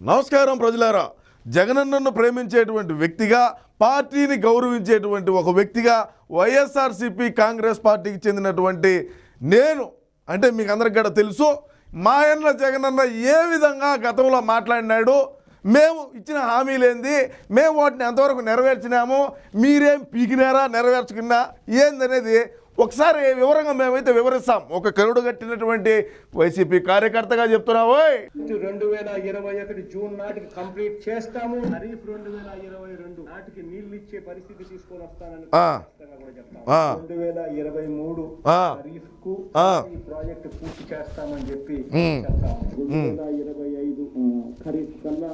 నమస్కారం ప్రజలారా. జగనన్నను ప్రేమించేటువంటి వ్యక్తిగా పార్టీని గౌరవించేటువంటి ఒక వ్యక్తిగా వైఎస్ఆర్సిపి కాంగ్రెస్ పార్టీకి చెందినటువంటి నేను అంటే మీకు అందరికి కూడా తెలుసు మా అన్న జగనన్న ఏ విధంగా గతంలో మాట్లాడినాడు మేము ఇచ్చిన హామీలేంది మేము వాటిని ఎంతవరకు నెరవేర్చినాము మీరేం పీకినారా నెరవేర్చుకున్నా ఏందనేది ఒకసారి వివరంగా మేమైతే వివరిస్తాం ఒక కరుడు కట్టినటువంటి వైసీపీ కార్యకర్తగా చెప్తున్నావోయ్ రెండు వేల ఇరవై ఒకటి జూన్ నాటికి కంప్లీట్ చేస్తాము ఖరీఫ్ రెండు వేల ఇరవై రెండు నాటికి నీళ్ళు ఇచ్చే పరిస్థితి తీసుకొని వస్తానని ఆ. ఆ. రెండు వేల ఇరవై మూడు ఆ. ఖరీఫ్కు ఆ. ఈ ప్రాజెక్ట్ పూర్తి చేస్తామని చెప్పి రెండు వేల ఇరవై ఐదు ఆ, ఖరీఫ్ కల్లా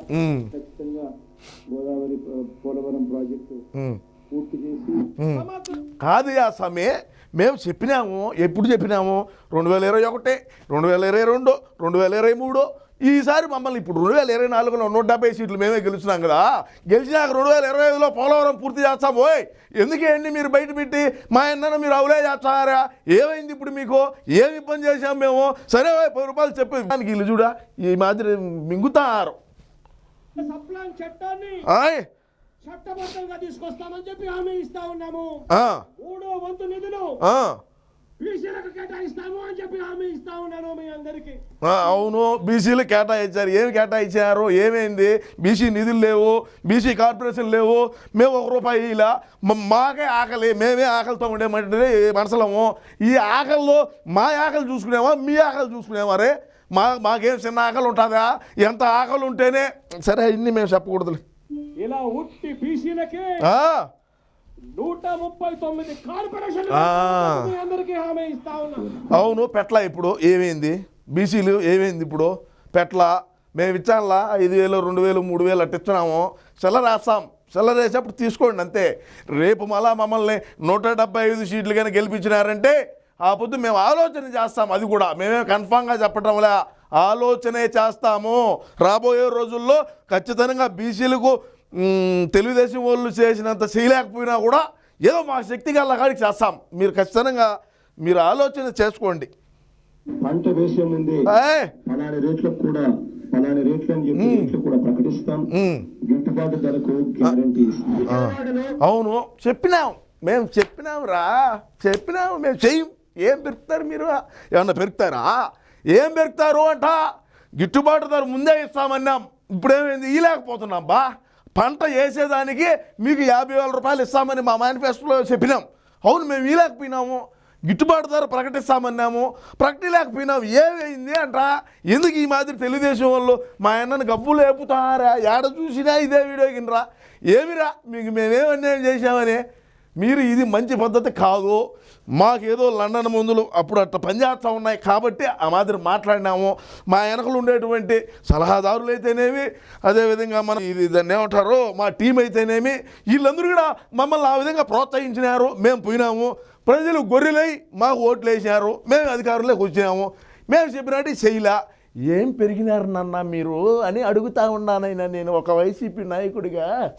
ఖచ్చితంగా గోదావరి పోలవరం ప్రాజెక్టు. పూర్తి చేసి కాదు యా స్వామి మేము చెప్పినాము ఎప్పుడు చెప్పినాము? రెండు వేల ఇరవై ఒకటి రెండు వేల ఇరవై రెండు రెండు వేల ఇరవై మూడు. ఈసారి మమ్మల్ని ఇప్పుడు రెండు వేల ఇరవై నాలుగులో నూట డెబ్బై సీట్లు మేమే గెలుస్తున్నాం కదా. గెలిచినాక రెండు వేల ఇరవై ఐదులో పోలవరం పూర్తి చేస్తాం. ఓయ్ ఎందుకేంటి మీరు బయట పెట్టి మా అన్నను మీరు అవలే చేస్తారా? ఏమైంది ఇప్పుడు మీకు? ఏమి ఇబ్బంది చేశాం మేము? సరే పది రూపాయలు చెప్పి. దానికి ఇల్లు చూడా ఈ మాదిరి మింగుతారు. చట్టబద్ధంగా తీసుకొస్తామని చెప్పి హామీ ఇస్తా ఉన్నాము. మూడో వంతు నిధులు. బీసీలకు కేటాయిస్తాము అని చెప్పి హామీ ఇస్తా ఉన్నాను మీ అందరికి. అవును బీసీలు కేటాయించారు. ఏమి కేటాయించారు? ఏమైంది? బీసీ నిధులు లేవు బీసీ కార్పొరేషన్ లేవు. మేము ఒక రూపాయి ఇలా మాకే ఆకలి మేమే ఆకలితో ఉండేమంటే మనసులము. ఈ ఆకలిలో మా ఆకలి చూసుకునేవా మీ ఆకలి చూసుకునేవా రే? మా మాకేం చిన్న ఆకలి ఉంటుందా? ఎంత ఆకలి ఉంటేనే సరే ఇన్ని మేము చెప్పకూడదులే. ఇలా ఉట్టి బీసీలకి నూట ముప్పై తొమ్మిది కార్పొరేషన్ ఆ. మీ అందరికి హామీ ఇస్తా ఉన్నాం. అవును పెట్ల ఇప్పుడు ఏమైంది? బీసీలు ఏమైంది ఇప్పుడు? పెట్ల మేము ఇచ్చానులా ఐదు వేలు రెండు వేలు మూడు వేలు అట్ట ఇస్తున్నాము. సెల్లర్ వేస్తాం సెల్లర్ వేసేప్పుడు తీసుకోండి అంతే. రేపు మళ్ళా మమ్మల్ని నూట డెబ్బై ఐదు సీట్లు కానీ గెలిపించినారంటే ఆ పొద్దు మేము ఆలోచన చేస్తాం అది కూడా. మేమే కన్ఫామ్గా చెప్పటంలే. ఆలోచనే చేస్తాము. రాబోయే రోజుల్లో ఖచ్చితంగా బీసీలకు తెలుగుదేశం వాళ్ళు చేసినంత చేయలేకపోయినా కూడా ఏదో మా శక్తి గల కాడికి చేస్తాం. మీరు ఖచ్చితంగా మీరు ఆలోచన చేసుకోండి. పంట వేసే ముందే! పలాని రేట్లకు కూడా పలాని రేట్లు అని చెప్పి రేట్లు కూడా ప్రకటిస్తాం. గిట్టుబాటు ధరకు గ్యారంటీ అవును. చెప్పినాం. మేము చెప్పినాం రా. చెప్పినాము మేము చెయ్యం ఏం పెరుకుతారు మీరు? ఏమన్నా పెరుకుతారా ఏం పెరుకుతారు అంట? గిట్టుబాటు ధర ముందే ఇస్తామన్నాం. ఇప్పుడేమైంది? ఇయలేకపోతున్నాం బా. పంట వేసేదానికి మీకు యాభై వేల రూపాయలు ఇస్తామని మా మేనిఫెస్టోలో చెప్పినాం. అవును మేము ఇయలేకపోయినాము గిట్టుబాటు ధర ప్రకటిస్తామన్నాము. ప్రకటించలేకపోయినాము ఏమైంది అంట? ఎందుకు ఈ మాదిరి తెలుగుదేశం వాళ్ళు మా అన్నను గబ్బు లేపుతారా? ఏడ చూసినా ఇదే వీడియో కిందరా ఏమిరా? మీకు మేమేం అన్యాయం చేశామని మీరు ఇది మంచి పద్ధతి కాదు. మాకేదో లండన్ మందులు అప్పుడు అట్లా పనిచేస్తూ ఉన్నాయి కాబట్టి ఆ మాదిరి మాట్లాడినాము. మా వెనకలు ఉండేటువంటి సలహాదారులు అయితేనేమి అదేవిధంగా మన ఇది దాన్ని ఏమంటారు మా టీం అయితేనేమి వీళ్ళందరూ కూడా మమ్మల్ని ఆ విధంగా ప్రోత్సహించినారు. మేము పోయినాము. ప్రజలు గొర్రెలై మాకు ఓట్లు వేసినారు. మేము అధికారులే వచ్చినాము. మేము చెప్పినట్టు చేయలే. ఏం పెరిగినారు నాన్న మీరు అని అడుగుతా ఉన్నానైనా నేను ఒక వైసీపీ నాయకుడిగా.